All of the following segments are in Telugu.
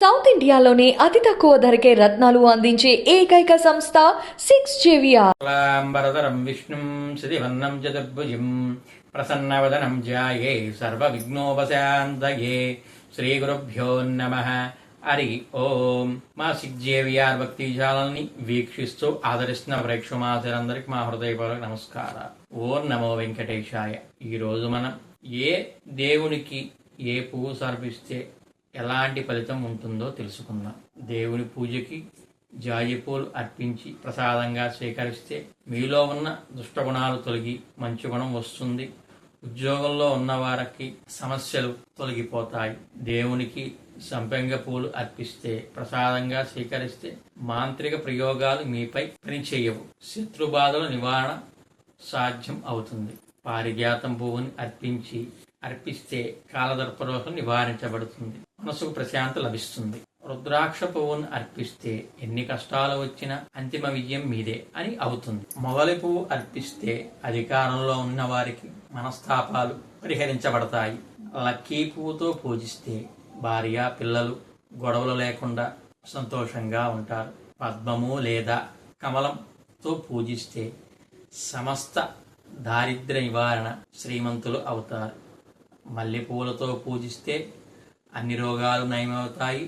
సౌత్ ఇండియాలోనే అతి తక్కువ ధరకే రత్నాలు అందించే ఏకైక సంస్థ సిక్స్ జేవిఆర్ శుక్లాంబరధరం విష్ణుం శితివన్నం చతుర్భుజం ప్రసన్నవదనం జాయే సర్వ విఘ్నోపశాంతయే శ్రీ గురుభ్యో నమ. హరి ఓం. మా సిగ్జేవిఆర్ భక్తి జాలని వీక్షిస్తూ ఆదరిస్తున్న ప్రేక్షమాసులందరికీ మా హృదయపూర్వక నమస్కారాలు. ఓం నమో వెంకటేశాయ. ఈ రోజు మనం ఏ దేవునికి ఏ పువ్వు సమర్పిస్తే ఎలాంటి ఫలితం ఉంటుందో తెలుసుకుందాం. దేవుని పూజకి జాజిపూలు అర్పించి ప్రసాదంగా స్వీకరిస్తే మీలో ఉన్న దుష్టగుణాలు తొలగి మంచి గుణం వస్తుంది. ఉద్యోగంలో ఉన్న వారికి సమస్యలు తొలగిపోతాయి. దేవునికి సంపెంగ పూలు అర్పిస్తే ప్రసాదంగా స్వీకరిస్తే మాంత్రిక ప్రయోగాలు మీపై పనిచేయవు. శత్రు బాధల నివారణ సాధ్యం అవుతుంది. పారిజాతం పువ్వుని అర్పించి అర్పిస్తే కాలదర్పరోగం నివారించబడుతుంది. మనసుకు ప్రశాంత లభిస్తుంది. రుద్రాక్ష పువ్వును అర్పిస్తే ఎన్ని కష్టాలు వచ్చినా అంతిమ విజయం మీదే అని అవుతుంది. మొగలి పువ్వు అర్పిస్తే అధికారంలో ఉన్న వారికి మనస్తాపాలు పరిహరించబడతాయి. లక్కీ పువ్వుతో పూజిస్తే భార్య పిల్లలు గొడవలు లేకుండా సంతోషంగా ఉంటారు. పద్మము లేదా కమలంతో పూజిస్తే సమస్త దారిద్ర నివారణ శ్రీమంతులు అవుతారు. మల్లెపూలతో పూజిస్తే అన్ని రోగాలు నయమవుతాయి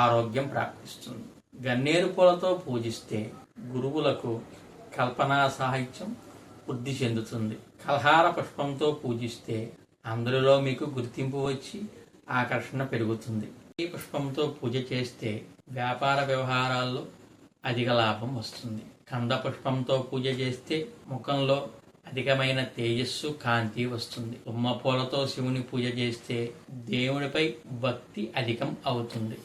ఆరోగ్యం ప్రాప్తిస్తుంది. గన్నేరు పూలతో పూజిస్తే గురువులకు కల్పనా సాహిత్యం వృద్ధి చెందుతుంది. కల్హార పుష్పంతో పూజిస్తే అందరిలో మీకు గుర్తింపు వచ్చి ఆకర్షణ పెరుగుతుంది. ఈ పుష్పంతో పూజ చేస్తే వ్యాపార వ్యవహారాల్లో అధిక లాభం వస్తుంది. కంద పుష్పంతో పూజ చేస్తే ముఖంలో అధికమైన తేజస్సు కాంతి వస్తుంది. తుమ్మ పూలతో శివుని పూజ చేస్తే దేవునిపై భక్తి అధికం అవుతుంది.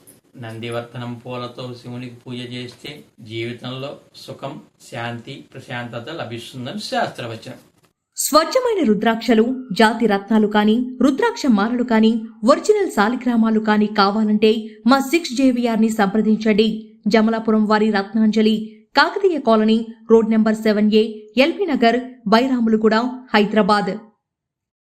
నందివర్ధనం పూలతో శివునికి పూజ చేస్తే జీవితంలో సుఖం శాంతి ప్రశాంతత లభిస్తుందని శాస్త్రవచనం. స్వచ్ఛమైన రుద్రాక్షలు జాతి రత్నాలు కాని రుద్రాక్ష మాలలు కాని ఒరిజినల్ సాలిగ్రామాలు కాని కావాలంటే మా సిక్స్ జేవిఆర్ని సంప్రదించండి. జమలాపురం వారి Ratnanjali Kakatiya colony road number seven A LB Nagar Bairamulguda Hyderabad